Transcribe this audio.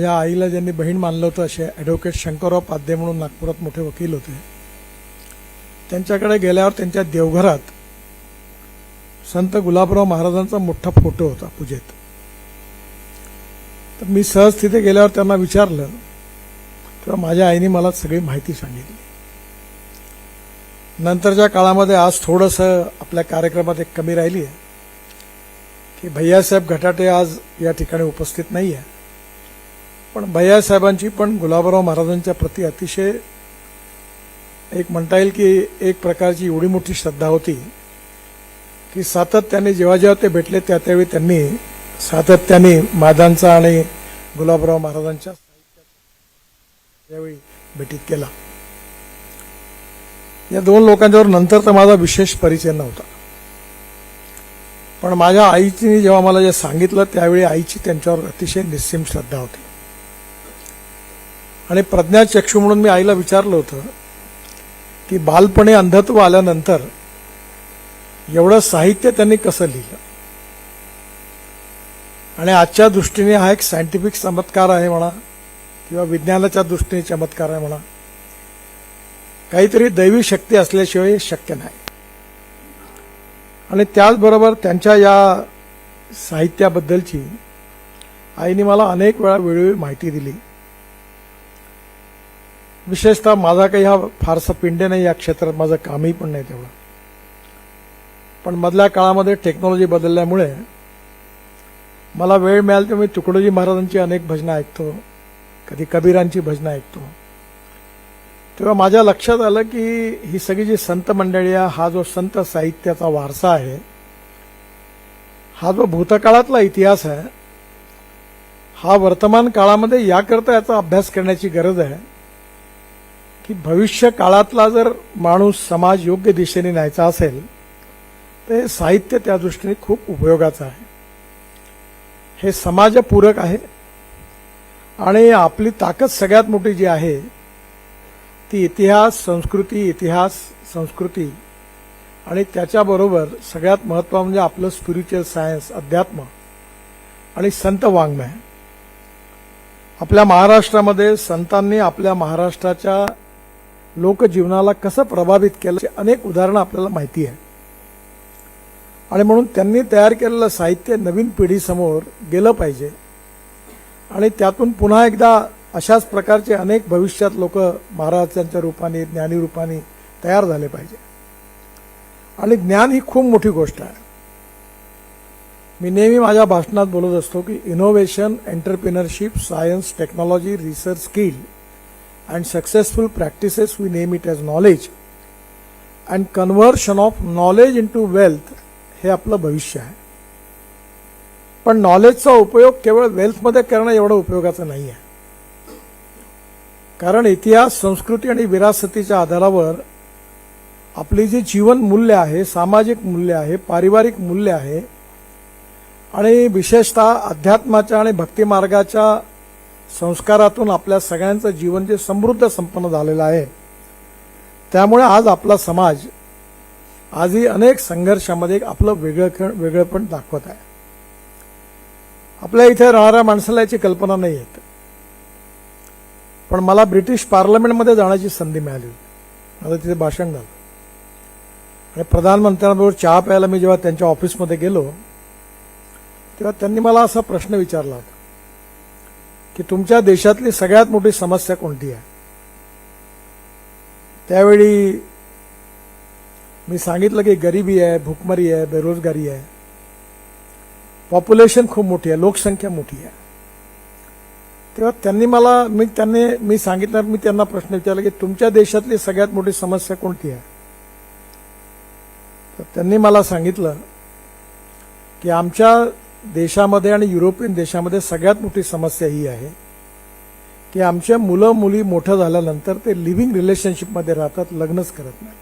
माझ्या आईला ज्यांनी बहीण मानलं होतं असे ॲडव्होकेट शंकरराव पाध्ये म्हणून नागपुरात मोठे वकील होते. त्यांच्याकडे गेल्यावर त्यांच्या देवघरात संत गुलाबराव महाराजांचा मोठा फोटो होता पूजेत. तर मी सहज तिथे गेल्यावर त्यांना विचारलं तेव्हा माझ्या आईने मला सगळी माहिती सांगितली. नंतरच्या काळामध्ये आज थोडंसं आपल्या कार्यक्रमात एक कमी राहिली आहे की भैयासाहेब घटाटे आज या ठिकाणी उपस्थित नाही आहे पण भैयासाहेबांची पण गुलाबराव महाराजांच्या प्रती अतिशय एक म्हणता येईल की एक प्रकारची एवढी मोठी श्रद्धा होती की सातत्याने जेव्हा जेव्हा ते भेटले त्या त्यावेळी त्यांनी सातत्याने मादांचा आणि गुलाबराव महाराजांच्या त्यावेळी भेटीत केला. या दोन लोकांच्यावर नंतर तर माझा विशेष परिचय नव्हता. पण माझ्या आईची जेव्हा मला जे सांगितलं त्यावेळी आईची त्यांच्यावर अतिशय निस्सीम श्रद्धा होती. आणि प्रज्ञाचक्षू म्हणून मी आईला विचारलं होतं की बालपणे अंधत्व आल्यानंतर एवढं साहित्य त्यांनी कसं लिहिलं? आणि आजच्या दृष्टीने हा एक सायंटिफिक चमत्कार आहे म्हणा किंवा विज्ञानाच्या दृष्टीने चमत्कार आहे म्हणा काहीतरी दैवी शक्ती असल्याशिवाय शक्य नाही. आणि त्याचबरोबर त्यांच्या या साहित्याबद्दलची आईने मला अनेक वेळा वेळोवेळी माहिती दिली. विशेषतः माझा काही हा फारसा पिंडे नाही या क्षेत्रात माझं कामही पण नाही तेवढं. पण मधल्या काळामध्ये टेक्नॉलॉजी बदलल्यामुळे मला वेळ मिळाला तेव्हा मी तुकडोजी महाराजांची अनेक भजनं ऐकतो कधी कबीरांची भजनं ऐकतो. तेव्हा माझ्या लक्षात आलं की ही सगळी जी संत मंडळी आहे हा जो संत साहित्याचा वारसा आहे हा जो भूतकाळातला इतिहास आहे हा वर्तमान काळामध्ये याकरता याचा अभ्यास करण्याची गरज आहे. की भविष्य काळातला जर माणूस समाज योग्य दिशेने न्यायचा असेल तर हे साहित्य त्या दृष्टीने खूप उपयोगाचं आहे. हे समाजपूरक आहे आणि आपली ताकद सगळ्यात मोठी जी आहे ती इतिहास संस्कृती इतिहास संस्कृती आणि त्याच्याबरोबर सगळ्यात महत्त्व म्हणजे आपलं स्पिरिच्युअल सायन्स अध्यात्म आणि संत वाङ्मय. आपल्या महाराष्ट्रामध्ये संतांनी आपल्या महाराष्ट्राच्या लोकजीवनाला कसं प्रभावित केलं अनेक उदाहरणं आपल्याला माहिती आहे. आणि म्हणून त्यांनी तयार केलेलं साहित्य नवीन पिढीसमोर गेलं पाहिजे. आणि त्यातून पुन्हा एकदा अशाच प्रकारचे अनेक भविष्यात लोक महाराजांच्या रूपाने ज्ञानी रूपाने तयार झाले पाहिजे. आणि ज्ञान ही खूप मोठी गोष्ट आहे. मी नेहमी माझ्या भाषणात बोलत असतो की innovation entrepreneurship science technology research skill and successful practices we name it as knowledge and conversion of knowledge into wealth wealth हे आपलं भविष्य आहे. पण नॉलेजचा उपयोग केवळ वेल्थमध्ये करणं एवढं उपयोगाचं नाही आहे. कारण इतिहास संस्कृती आणि विरासतीच्या आधारावर आपली जी जीवन मूल्य आहे सामाजिक मूल्य आहे पारिवारिक मूल्य आहे आणि विशेषतः अध्यात्माच्या आणि भक्तिमार्गाच्या संस्कारातून आपल्या सगळ्यांचं जीवन जे समृद्ध संपन्न झालेलं आहे त्यामुळे आज आपला समाज आजही अनेक संघर्षामध्ये आपलं वेगळं वेगळंपण दाखवत आहे. आपल्या इथे राहणाऱ्या माणसाला याची कल्पना नाही येत. पण मला ब्रिटिश पार्लमेंटमध्ये जाण्याची संधी मिळाली. माझं तिथे भाषण झालं. आणि प्रधानमंत्र्यांबरोबर चहा प्यायला मी जेव्हा त्यांच्या ऑफिसमध्ये गेलो तेव्हा त्यांनी मला असा प्रश्न विचारला होता. की तुमच्या देशातली सगळ्यात मोठी समस्या कोणती आहे? त्यावेळी मी सांगितलं की गरिबी आहे भुकमरी आहे बेरोजगारी आहे. पॉप्युलेशन खूप मोठी आहे लोकसंख्या मोठी आहे. तेव्हा त्यांनी मला मी त्यांनी मी सांगितलं मी त्यांना प्रश्न विचारला की तुमच्या देशातली सगळ्यात मोठी समस्या कोणती आहे? तर त्यांनी मला सांगितलं की आमच्या देशामध्ये आणि युरोपियन देशामध्ये सगळ्यात मोठी समस्या ही आहे की आमच्या मुलं मुली मोठं झाल्यानंतर ते लिव्हिंग रिलेशनशिपमध्ये राहतात लग्नच करत नाही